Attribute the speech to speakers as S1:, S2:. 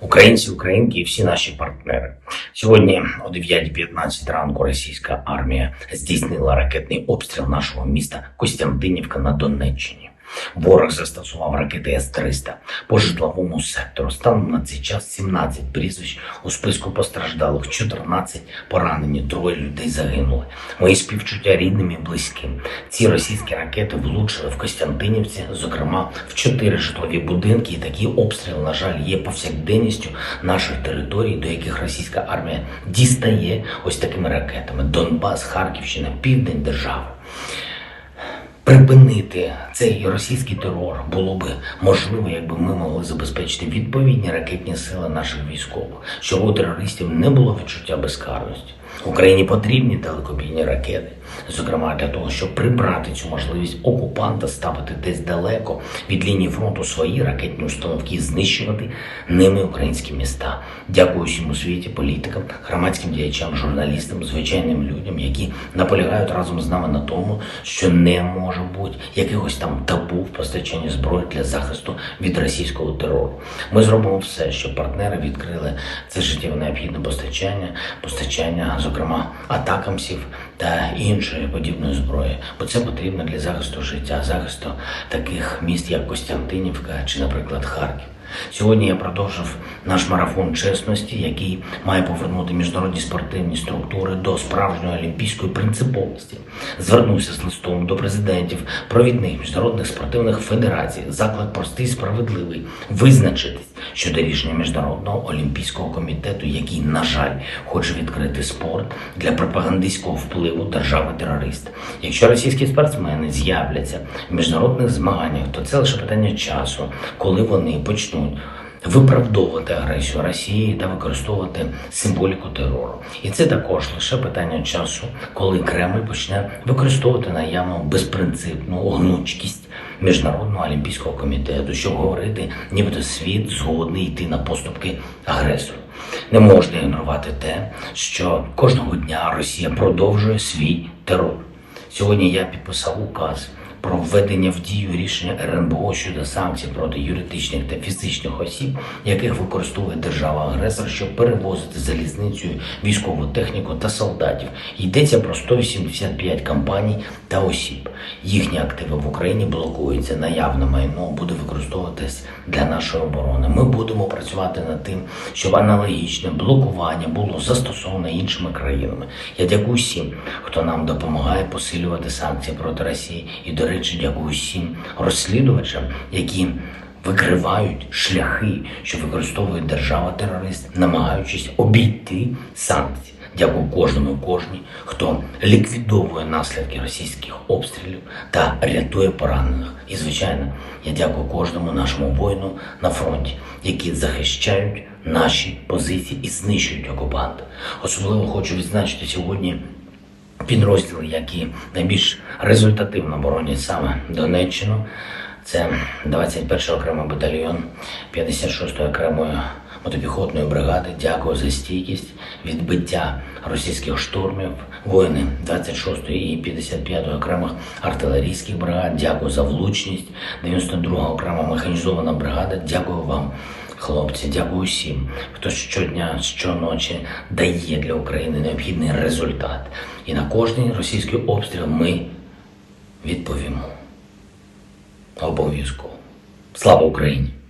S1: Українці, українки і всі наші партнери. Сьогодні о 9.15 ранку російська армія здійснила ракетний обстріл нашого міста Костянтинівка на Донеччині. Ворог застосував ракети С-300 по житловому сектору. Станом на цей час 17 прізвищ у списку постраждалих, 14 поранені, троє людей загинули. Мої співчуття рідним і близьким. Ці російські ракети влучили в Костянтинівці, зокрема в чотири житлові будинки. І такий обстріл, на жаль, є повсякденністю наших територій, до яких російська армія дістає ось такими ракетами: Донбас, Харківщина, південь держави. Припинити цей російський терор було би можливо, якби ми могли забезпечити відповідні ракетні сили наших військових, щоб у терористів не було відчуття безкарності. Україні потрібні далекобійні ракети, зокрема для того, щоб прибрати цю можливість окупанта ставити десь далеко від лінії фронту свої ракетні установки і знищувати ними українські міста. Дякую всім у світі, політикам, громадським діячам, журналістам, звичайним людям, які наполягають разом з нами на тому, що не може бути якихось там табу в постачанні зброї для захисту від російського терору. Ми зробимо все, щоб партнери відкрили це життєво необхідне постачання, постачання, зокрема, атакамсів та іншої подібної зброї, бо це потрібно для захисту життя, захисту таких міст, як Костянтинівка чи, наприклад, Харків. Сьогодні я продовжив наш марафон чесності, який має повернути міжнародні спортивні структури до справжньої олімпійської принциповості. Звернувся з листом до президентів провідних міжнародних спортивних федерацій. Заклик простий, справедливий визначитись щодо рішення міжнародного олімпійського комітету, який, на жаль, хоче відкрити спорт для пропагандистського впливу держави-терориста. Якщо російські спортсмени з'являться в міжнародних змаганнях, то це лише питання часу, коли вони почнуть виправдовувати агресію Росії та використовувати символіку терору. І це також лише питання часу, коли Кремль почне використовувати наявну безпринципну гнучкість міжнародного олімпійського комітету, щоб говорити, нібито світ згодний йти на поступки агресору. Не можна ігнорувати те, що кожного дня Росія продовжує свій терор. Сьогодні я підписав указ про введення в дію рішення РНБО щодо санкцій проти юридичних та фізичних осіб, яких використовує держава-агресор, щоб перевозити залізницею військову техніку та солдатів. Йдеться про 185 компаній та осіб. Їхні активи в Україні блокуються. Наявне майно буде використовуватись для нашої оборони. Ми будемо працювати над тим, щоб аналогічне блокування було застосовано іншими країнами. Я дякую всім, хто нам допомагає посилювати санкції проти Росії. І, до речі, дякую всім розслідувачам, які викривають шляхи, що використовує держава-терорист, намагаючись обійти санкції. Дякую кожному кожній, хто ліквідовує наслідки російських обстрілів та рятує поранених. І, звичайно, я дякую кожному нашому воїну на фронті, які захищають наші позиції і знищують окупанта. Особливо хочу відзначити сьогодні підрозділи, які найбільш результативно боронять саме Донеччину. Це 21 окремий батальйон 56-ї окремої мотопіхотної бригади. Дякую за стійкість, відбиття російських штурмів, воїни 26-ї і 55-ї окремих артилерійських бригад. Дякую за влучність. 92-га окрема механізована бригада. Дякую вам. Хлопці, дякую всім, хто щодня, щоночі дає для України необхідний результат. І на кожний російський обстріл ми відповімо. Обов'язково. Слава Україні!